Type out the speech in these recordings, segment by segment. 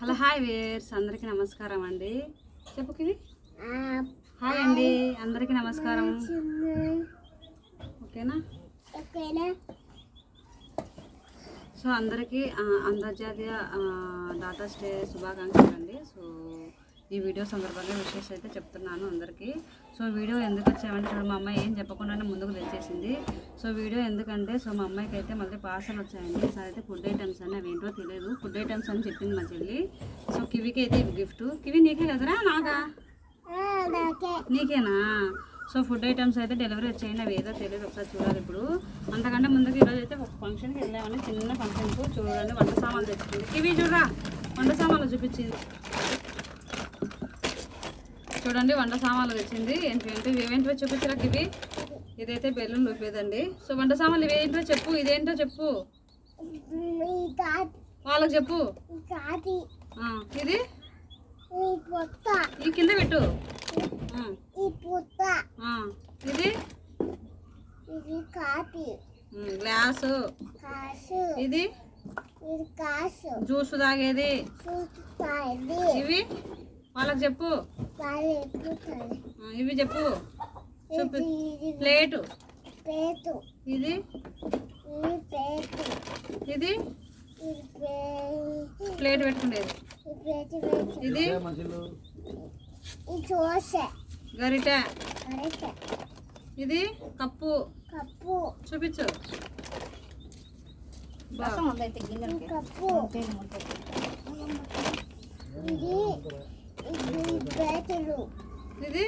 Hello hi wears. అందరికీ నమస్కారం అండి. చెప్పు కివి. హాయ్ అండి. అందరికీ నమస్కారం. ఓకేనా? సో అందరికీ అంతర్జాతీయ ఆ, డాటర్స్ డే శుభాకాంక్షలు అండి సో ఈ వీడియో సందర్భంగా విషెస్ అయితే చెప్తున్నాను అందరికీ. సో వీడియో ఎందుకు వచ్చామంటే చూడు మా అమ్మాయి ఏం చెప్పకుండానే ముందుకు తెచ్చేసింది సో వీడియో ఎందుకంటే సో మా అమ్మాయికి అయితే మళ్ళీ పార్సల్ వచ్చాయండి. ఈసారి అయితే ఫుడ్ ఐటమ్స్ అని అవి ఏంటో తెలియదు. ఫుడ్ ఐటమ్స్ అని చెప్పింది మా చెల్లి. సో కివికి అయితే గిఫ్ట్. కివి నీకే కదరా నాకా? నీకేనా? సో ఫుడ్ ఐటమ్స్ అయితే డెలివరీ వచ్చాయండి. అవి ఏదో తెలియదు ఒకసారి చూడాలి ఇప్పుడు. అంతకంటే ముందుకు ఈరోజు అయితే ఒక ఫంక్షన్కి వెళ్ళామని చిన్న ఫంక్షన్కు చూడండి వంట సామాన్లు తెచ్చుకుంది. కివి చూడరా వంట సామాన్లు చూపించింది. చూడండి వంట సామాన్లు తెచ్చింది. ఏంటి ఏంటి ఇవేంటో చూపించరా ఇవి. ఇదైతే బెలూన్ ఊపేదండి సో వంట సామాన్లు ఇవేంటో చెప్పు ఇదేంటో చెప్పు. వాళ్ళకి చెప్పు. ఇది? ఈ కింద పెట్టు. ఇది? గ్లాసు. ఇది? జ్యూస్ తాగేది. ఇవి? వాళ్ళకి చెప్పు. ఇవి చెప్పు. చూపి ప్లేటు. ఇది? ఇది ప్లేట్ పెట్టుకునేది ఈ పేటు పేటు ఇది? గరిట. ఇది? కప్పు. కప్పు. చూపించు. కప్పు. ఇది ఇది?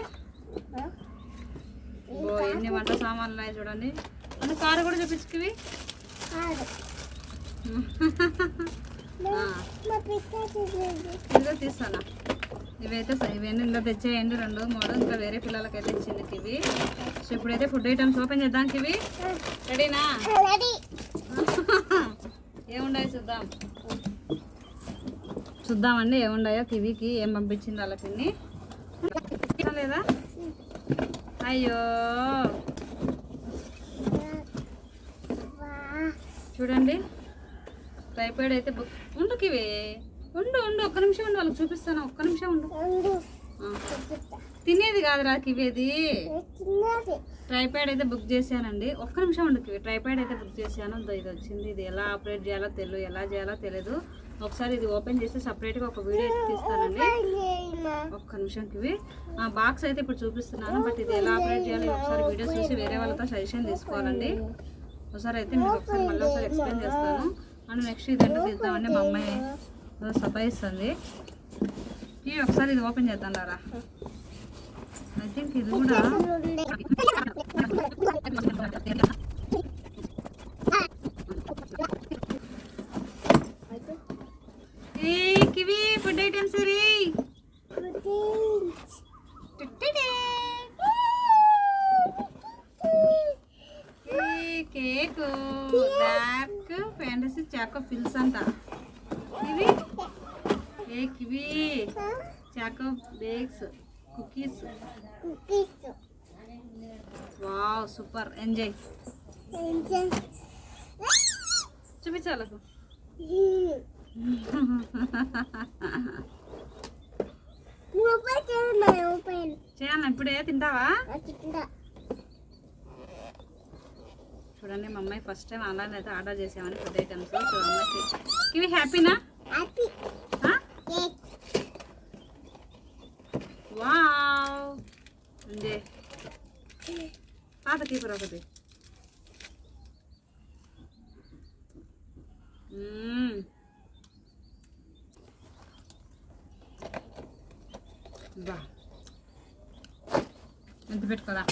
ఎన్ని వంట సామాన్లు ఉన్నాయి చూడండి. అంటే కారు కూడా చూపించుకివి? ఇదిగో తీస్తానా? ఇవైతే ఇవన్నీ ఇందులో తెచ్చేయండి రెండు మూడు ఇంకా వేరే పిల్లలకైతే ఇచ్చింది కివి. సో ఇప్పుడైతే ఫుడ్ ఐటమ్స్ ఓపెన్ చేద్దాం కివి. రెడీనా? రెడీ. ఏముండాయి చూద్దాం. చూద్దామండి ఏముండాయో కివికి ఏం పంపించింది వాళ్ళ పిన్ని లేదా అయ్యో. చూడండి టైఫాయిడ్ అయితే ఉండు కివి. ఉండు ఉండు ఒక్క నిమిషం ఉండు వాళ్ళకి చూపిస్తాను ఒక్క నిమిషం ఉండు. తినేది కాదురా కివి అది చిన్నది ట్రైపాడ్ అయితే బుక్ చేశానండి. ఒక్క నిమిషం ఉండు కివి ట్రైపాడ్ అయితే బుక్ చేశాను. ఇదో ఇది వచ్చింది. ఇది ఎలా ఆపరేట్ చేయాలో తెలియదు ఎలా చేయాలో తెలియదు ఒకసారి ఇది ఓపెన్ చేసి సపరేట్గా ఒక వీడియో అయితే తీస్తానండి. ఒక్క నిమిషంకి ఆ బాక్స్ అయితే ఇప్పుడు చూపిస్తున్నాను. బట్ ఇది ఎలా ఆపరేట్ చేయాలి ఒకసారి వీడియో చూసి వేరే వాళ్ళతో సజెషన్ తీసుకోవాలండి. ఒకసారి అయితే మీకు ఒకసారి మళ్ళీ ఒకసారి ఎక్స్ప్లెయిన్ చేస్తాను. అండ్ నెక్స్ట్ ఇదంటే తీద్దామండి మా అమ్మాయి. సతాయిస్తుంది ఈ ఒకసారి ఇది ఓపెన్ చేద్దాం రా. ఐ థింక్ ఇది కూడా ఏ కివి ఫుడ్ ఐటమ్స్ రీ cake dark fantasy choco fills అంట. ఇవి ఏ kiwi choco bakes cookies wow super enjoy చూపించాలకు. చేయాలి ఇప్పుడే తింటావా? చూడండి మా అమ్మాయి ఫస్ట్ టైం ఆన్లైన్ అయితే ఆర్డర్ చేసామని ఫుడ్ ఐటమ్స్ సో అమ్మాయికి ఇవి హ్యాపీనా பார்த்து தீபுரம் இருக்குது বাহ পেট করা